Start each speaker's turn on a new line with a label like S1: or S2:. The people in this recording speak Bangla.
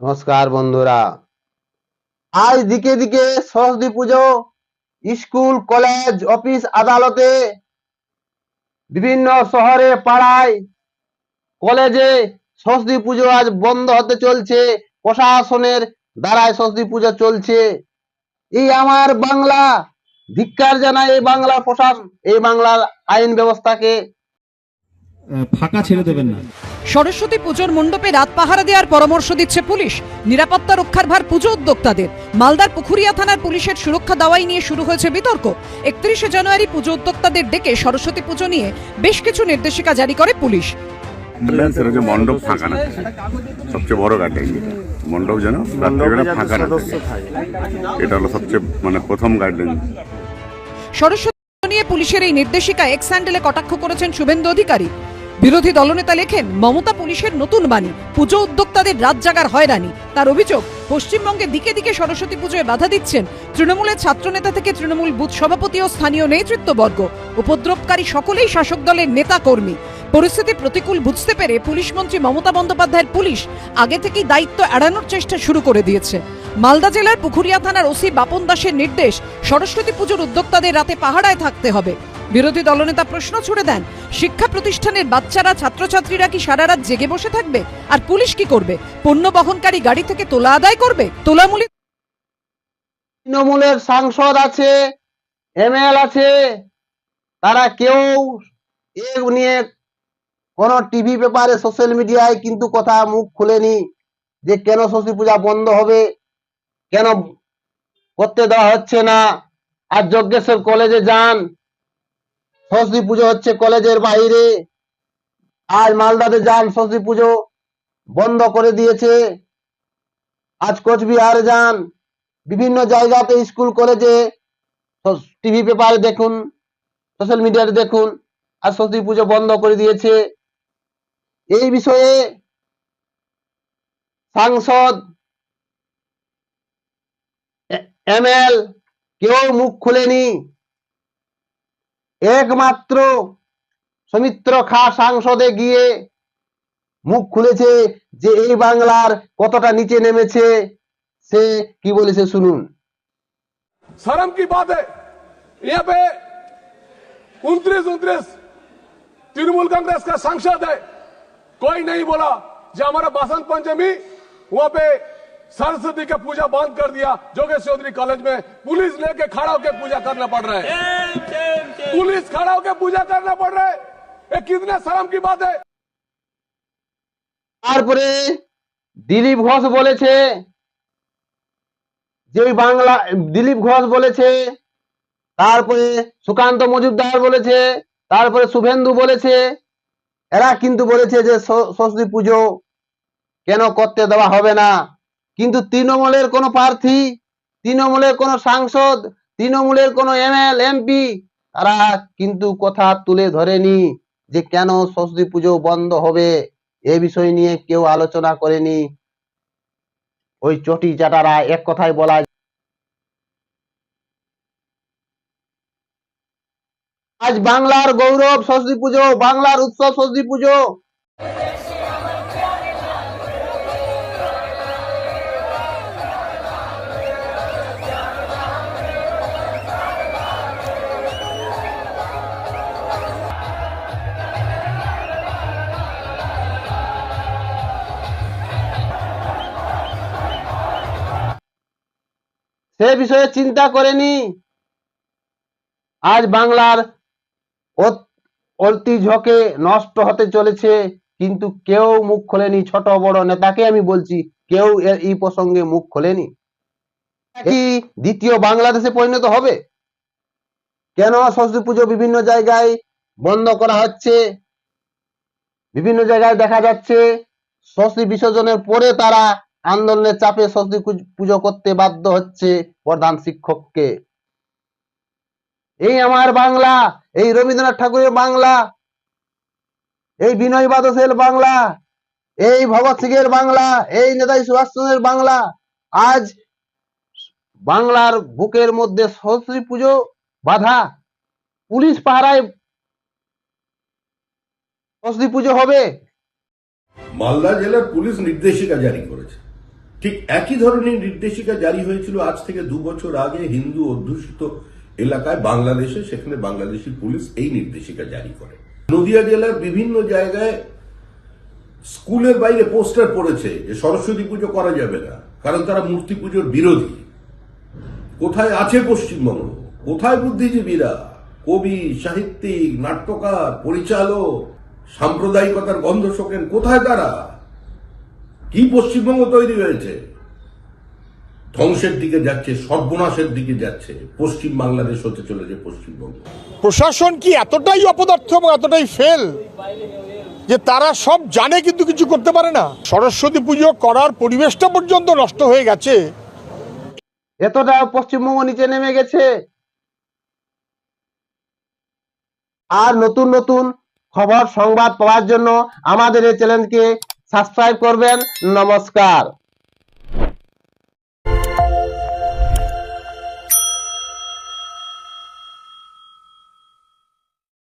S1: নমস্কার বন্ধুরা। আজ দিকে দিকে সরস্বতী পুজো, স্কুল, কলেজ, অফিস, আদালতে, বিভিন্ন শহরে, পাড়ায়, কলেজে সরস্বতী পুজো আজ বন্ধ হতে চলছে, প্রশাসনের দ্বারাই সরস্বতী পুজো চলছে। এই আমার বাংলা, ধিক্কার জানায় এই বাংলা প্রশাসন, এই বাংলার আইন ব্যবস্থাকে।
S2: ফাঁকা ছেড়ে দেবেন না।
S3: সরস্বতী পুজোর মণ্ডপে রাত পাহারা দেওয়ার পরামর্শ দিচ্ছে পুলিশ। নিরাপত্তা রক্ষার ভার পুজো উদ্যোক্তাদের। মালদার পুখুরিয়া থানার পুলিশের সুরক্ষা দাওয়াই নিয়ে শুরু হয়েছে বিতর্ক। একত্রিশে জানুয়ারি পুজো উদ্যোক্তাদের ডেকে সরস্বতী পুজো নিয়ে বেশ কিছু নির্দেশিকা জারি করে পুলিশ।
S4: মণ্ডপ ফাঁকা না। সবচেয়ে বড় গাইডলাইন মণ্ডপ যেন রাত্রিবেলা ফাঁকা না এটা হলো সবচেয়ে মানে প্রথম গাইডলাইন।
S3: সরস্বতী পুজো নিয়ে পুলিশের এই নির্দেশিকা এক্স হ্যান্ডেলে কটাক্ষ করেছেন শুভেন্দু অধিকারী। বিরোধী দলনেতা লেখেন, মমতা পুলিশের নতুন বাণী, পুজো উদ্যোক্তাদের রাত জাগার হয়রানি। তার অভিযোগ, পশ্চিমবঙ্গে দিকে দিকে সরস্বতী পুজোয় বাধা দিচ্ছেন। তৃণমূলের ছাত্রনেতা থেকে তৃণমূল বুথ সভাপতি ও স্থানীয় নেতৃত্ববর্গ, উপদ্রবকারী সকলেই শাসক দলের নেতা কর্মী পরিস্থিতি প্রতিকূল বুঝতে পেরে পুলিশ মন্ত্রী মমতা বন্দ্যোপাধ্যায়ের পুলিশ আগে থেকেই দায়িত্ব এড়ানোর চেষ্টা শুরু করে দিয়েছে। মালদা জেলার পুখুরিয়া থানার ওসি বাপন দাসের নির্দেশ, সরস্বতী পুজোর উদ্যোক্তাদের রাতে পাহাড়ায় থাকতে হবে। বিরোধী দলনেতা প্রশ্ন ছুড়ে দেন শিক্ষা প্রতিষ্ঠানের বাচ্চারা, ছাত্রছাত্রীরা কি সারা রাত জেগে বসে থাকবে? আর পুলিশ কি করবে? পণ্য বহনকারী গাড়ি থেকে তোলা আদায় করবে? তোলামূলি
S1: তৃণমূলের সাংসদ আছে এমএল আছে, তারা কেউ এ নিয়ে কোন টিভি পেপারে, সোশ্যাল মিডিয়ায় কিন্তু কথা মুখ খুলেনি যে কেন সরস্বতী পূজা বন্ধ হবে, কেন করতে দেওয়া হচ্ছে না। আর যজ্ঞেশ্বর কলেজে যান সরস্বতী পুজো হচ্ছে কলেজের বাইরে। আজ মালদাতে যান সরস্বতী পুজো বন্ধ করে দিয়েছে। আজ কোচবিহারে যান। বিভিন্ন জায়গাতে স্কুল, কলেজে টিভি পেপারে দেখুন, সোশ্যাল মিডিয়াতে দেখুন আর সরস্বতী পুজো বন্ধ করে দিয়েছে। এই বিষয়ে সাংসদ এমএল কেউ মুখ খুলেনি। একমাত্র সৌমিত্র খা সাংসদে গিয়ে মুখ খুলেছে যে এই বাংলার কতটা নিচে নেমেছে সে কি বলেছে শুনুন
S5: शर्म की बात है यहाँ पे उनतीस उनतीस तृणमूल कांग्रेस का सांसद है कोई नहीं बोला जो हमारा बसंत पंचमी वहां पे सरस्वती का पूजा बंद कर दिया जोगेश चौधरी कॉलेज में पुलिस लेके खड़ा होकर पूजा करना पड़ रहा है पुलिस खड़ा होकर पूजा करना पड़ रहा है ये कितने शर्म की बात है
S1: তারপরে দিলীপ ঘোষ বলেছে যে ওই বাংলা দিলীপ ঘোষ বলেছে তারপরে সুকান্ত মজুমদার বলেছে তারপরে শুভেন্দু বলেছে এরা কিন্তু বলেছে যে স- সরস্বতী পুজো কেন করতে দেওয়া হবে না কিন্তু তৃণমূলের কোনো প্রার্থী তৃণমূলের কোনো সাংসদ তৃণমূলের কোনো এমএল এমপি তারা কিন্তু কথা তুলে ধরেনি যে কেন সরস্বতী পুজো বন্ধ হবে। এ বিষয় নিয়ে কেউ আলোচনা করেনি। ওই চটি চাটারা এক কথায় বলা আজ বাংলার গৌরব সরস্বতী পুজো, বাংলার উৎসব সরস্বতী পুজো। সে বিষয়ে চিন্তা করেনি। আজ বাংলার অত- ঐতিহ্যকে নষ্ট হতে চলেছে, কিন্তু কেউ মুখ খোলেনি। ছোট বড় নেতাকে আমি বলছি, কেউ এই প্রসঙ্গে মুখ খোলেনি। কি দ্বিতীয় বাংলাদেশে পরিণত হবে? কেন সরস্বতী পুজো বিভিন্ন জায়গায় বন্ধ করা হচ্ছে? বিভিন্ন জায়গায় দেখা যাচ্ছে সরস্বতী বিসর্জনের পরে তারা আন্দোলনের চাপে সরস্বতী পুজো করতে বাধ্য হচ্ছে প্রধান শিক্ষককে। এই আমার বাংলা, এই রবীন্দ্রনাথ ঠাকুরের বাংলা, এই বিনয় বাদশের বাংলা, এই ভগৎ সিং এর বাংলা, এই নেতাজি সুভাষচন্দ্রের বাংলা, আজ বাংলার বুকের মধ্যে সরস্বতী পুজো বাধা। পুলিশ পাহারায় সরস্বতী পুজো হবে।
S6: মালদা জেলার পুলিশ নির্দেশিকা জারি করেছে। ঠিক একই ধরনের নির্দেশিকা জারি হয়েছিল আজ থেকে দু বছর আগে হিন্দু অধ্যুষিত এলাকায় বাংলাদেশে, সেখানে বাংলাদেশি পুলিশ এই নির্দেশিকা জারি করে। নদিয়া জেলার বিভিন্ন জায়গায় স্কুলের বাইরে পোস্টার পড়েছে যে সরস্বতী পুজো করা যাবে না, কারণ তারা মূর্তি পুজোর বিরোধী। কোথায় আছে পশ্চিমবঙ্গ? কোথায় বুদ্ধিজীবীরা? কবি, সাহিত্যিক, নাট্যকার, পরিচালক, সাম্প্রদায়িকতার গন্ধ শোকেন কোথায় তারা? কি পশ্চিমবঙ্গ তৈরি হয়েছে? ধ্বংসের দিকে যাচ্ছে সর্বনাশের দিকে যাচ্ছে পশ্চিম বাংলাদেশ হতে চলেছে পশ্চিমবঙ্গ।
S7: প্রশাসন কি এতটাই অপদার্থ এবং এতটাই ফেল যে তারা সব জানে কিন্তু কিছু করতে পারে না? সরস্বতী পুজো করার পরিবেশটা পর্যন্ত নষ্ট হয়ে গেছে।
S1: এতটা পশ্চিমবঙ্গ নিচে নেমে গেছে। আর নতুন নতুন খবর সংবাদ পাওয়ার জন্য আমাদের এই চ্যানেলকে সাবস্ক্রাইব করবেন নমস্কার।